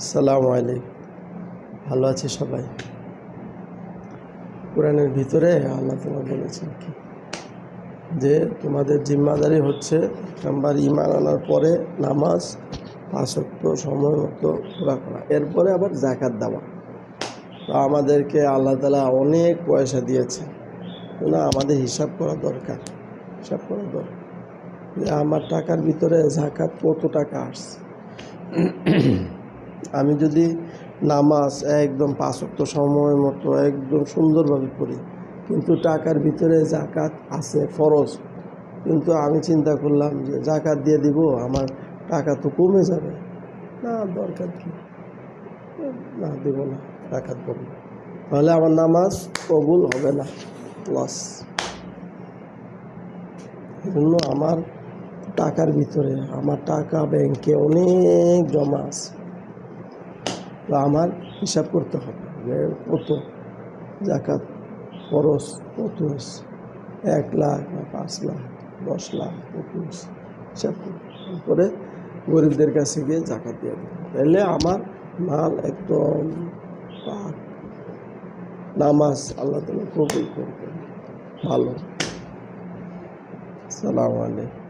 সালাম আলাইকুম। ভালো আছে সবাই। কোরআনের ভিতরে আল্লাহ তালা বলেছেন কি? যে তোমাদের জিম্মাদারি হচ্ছে নাম্বার ইমান আনার পরে নামাজ পাঁচক্ত সময় মতো পুরা করা। এরপরে আবার জাকাত দেওয়া। তো আমাদেরকে আল্লাহ তালা অনেক পয়সা দিয়েছে। না, আমাদের হিসাব করা দরকার। হিসাব করা দরকার। যে আমার টাকার ভিতরে জাকাত কত টাকা আসছে? আমি যদি নামাজ একদম পাঁচক্ত সময় মতো একদম সুন্দরভাবে পড়ি, কিন্তু টাকার ভিতরে জাকাত আছে, ফরজ। কিন্তু আমি চিন্তা করলাম যে জাকাত দিয়ে দিব, আমার টাকা তো কমে যাবে। না, দরকার কি? না, দেব না, জাকাত দেব। তাহলে আমার নামাজ কবুল হবে না লস এজন্য আমার টাকার ভিতরে, আমার টাকা ব্যাংকে অনেক জমা আছে। তো আমার হিসাব করতে হবে যে কত জাকাত খরচ কত হয়েছে? এক লাখ বা পাঁচ লাখ, দশ লাখ, কত হয়েছে? হিসাব করে গরিবদের কাছে গিয়ে জাকাত দিয়ে দেবো। তাহলে আমার মাল একদম পাক। নামাজ আল্লাহ তালা কবুল করবেন। ভালো। সালাম